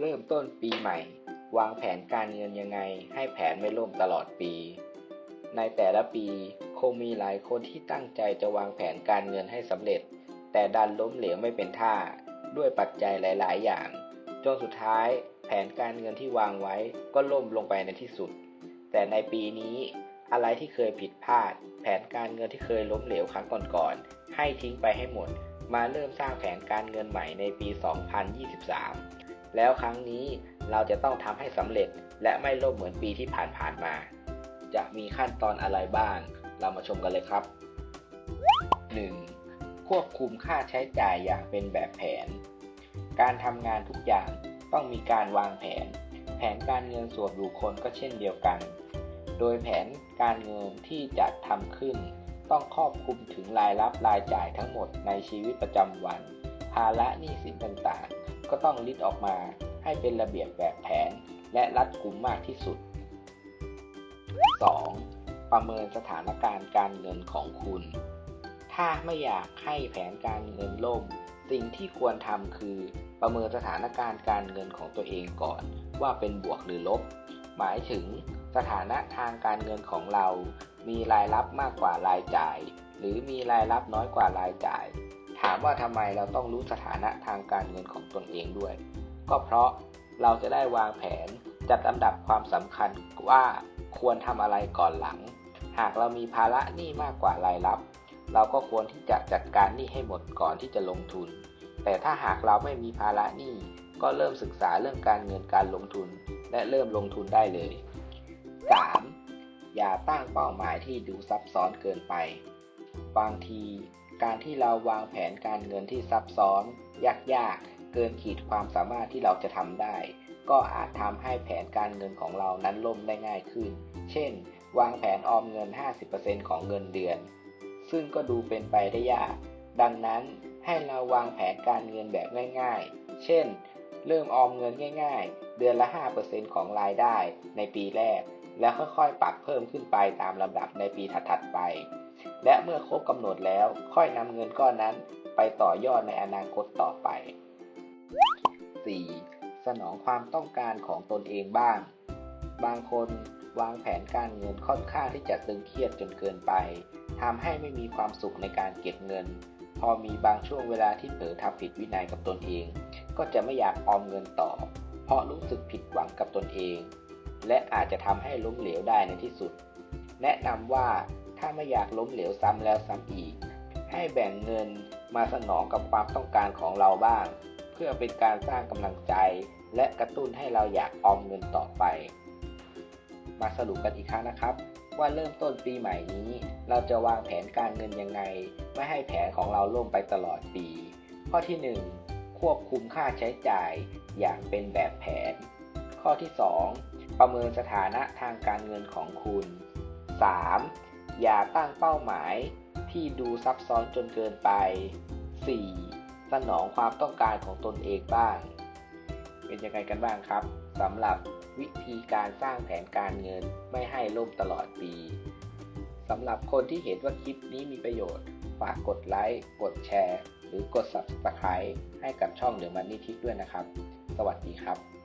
เริ่มต้นปีใหม่ วางแผนการเงินยังไง ให้แผนไม่ล่มตลอดปี ในแต่ละปีคงมีหลายคนที่ตั้งใจจะวางแผนการเงินให้สำเร็จ แต่ดันล้มเหลวไม่เป็นท่า ด้วยปัจจัยหลาย ๆ อย่าง จนสุดท้ายแผนการเงินที่วางไว้ก็ล่มลงไปในที่สุด แต่ในปีนี้อะไรที่เคยผิดพลาด แผนการเงินที่เคยล้มเหลวครั้งก่อนๆให้ทิ้งไปให้หมด มาเริ่มสร้างแผนการเงินใหม่ในปี 2023 แล้วครั้งนี้เราจะต้องทำให้สำเร็จและไม่ล่มเหมือนปีที่ผ่านๆมา จะมีขั้นตอนอะไรบ้าง เรามาชมกันเลยครับ 1. ควบคุมค่าใช้จ่ายอย่างเป็นแบบแผน การทำงานทุกอย่างต้องมีการวางแผน แผนการเงินส่วนบุคคลก็เช่นเดียวกัน โดยแผนการเงินที่จะทำขึ้น ต้องครอบคลุมถึงรายรับรายจ่ายทั้งหมดในชีวิตประจำวัน ภาระหนี้สินต่างๆ ก็ต้องลิดออกมาให้เป็นระเบียบแบบแผน และรัดกุมมากที่สุด 2. ประเมินสถานการณ์การเงินของคุณ ถ้าไม่อยากให้แผนการเงินล่ม สิ่งที่ควรทำคือ ประเมินสถานการณ์การเงินของตัวเองก่อน ว่าเป็นบวกหรือลบ หมายถึงสถานะทางการเงินของเรา มีรายรับมากกว่ารายจ่าย หรือมีรายรับน้อยกว่ารายจ่าย ถามว่าทำไมเราต้องรู้สถานะทางการเงินของตนเองด้วย ก็เพราะเราจะได้วางแผนจัดลำดับความสำคัญว่าควรทำอะไรก่อนหลัง หากเรามีภาระหนี้มากกว่ารายรับ เราก็ควรที่จะจัดการหนี้ให้หมดก่อนที่จะลงทุน แต่ถ้าหากเราไม่มีภาระหนี้ก็เริ่มศึกษาเรื่องการเงินการลงทุน และเริ่มลงทุนได้เลย 3. อย่าตั้งเป้าหมายที่ดูซับซ้อนเกินไป บางที การที่เราวางแผนการเงินที่ซับซ้อน ยากๆ เกินขีดความสามารถที่เราจะทำได้ ก็อาจทำให้แผนการเงินของเรานั้นล่มได้ง่ายขึ้น เช่น วางแผนออมเงิน 50%ของเงินเดือน ซึ่งก็ดูเป็นไปได้ยาก ดังนั้นให้เราวางแผนการเงินแบบง่าย ๆ เช่น เริ่มออมเงินง่ายๆ เดือนละ 5%ของรายได้ในปีแรก แล้วค่อยๆ ปรับเพิ่มขึ้นไปตามลำดับในปีถัดๆไป และเมื่อครบกำหนดแล้วค่อยนำเงินก้อนนั้นไปต่อยอดในอนาคตต่อไป 4. สนองความต้องการของตนเองบ้าง บางคนวางแผนการเงินค่อนข้างที่จะตึงเครียดจนเกินไปทำให้ไม่มีความสุขในการเก็บเงิน พอมีบางช่วงเวลาที่เผลอทำผิดวินัยกับตนเอง ก็จะไม่อยากออมเงินต่อ ราะรู้สึกผิดหวังกับตนเอง และอาจจะทำให้ล้มเหลวได้ในที่สุด แนะนำว่าถ้าไม่อยากล้มเหลวซ้ำแล้วซ้ำอีก ให้แบ่งเงินมาสนองกับความต้องการของเราบ้าง เพื่อเป็นการสร้างกำลังใจ และกระตุ้นให้เราอยากออมเงินต่อไป มาสรุปกันอีกครั้งนะครับ ว่าเริ่มต้นปีใหม่นี้ เราจะวางแผนการเงินยังไง ไม่ให้แผนของเราล่มไปตลอดปี ข้อที่ 1 ควบคุมค่าใช้จ่ายอย่างเป็นแบบแผน ข้อที่ 2 ประเมินสถานะทางการเงินของคุณ 3. อย่าตั้งเป้าหมายที่ดูซับซ้อนจนเกินไป 4. สนองความต้องการของตนเองบ้าง เป็นยังไงกันบ้างครับสำหรับวิธีการสร้างแผนการเงินไม่ให้ล่มตลอดปีสำหรับคนที่เห็นว่าคลิปนี้มีประโยชน์ ฝากกดไลค์ กดแชร์ หรือกด Subscribe ให้กับช่องเดอะมันนี่ทิกด้วยนะครับ สวัสดีครับ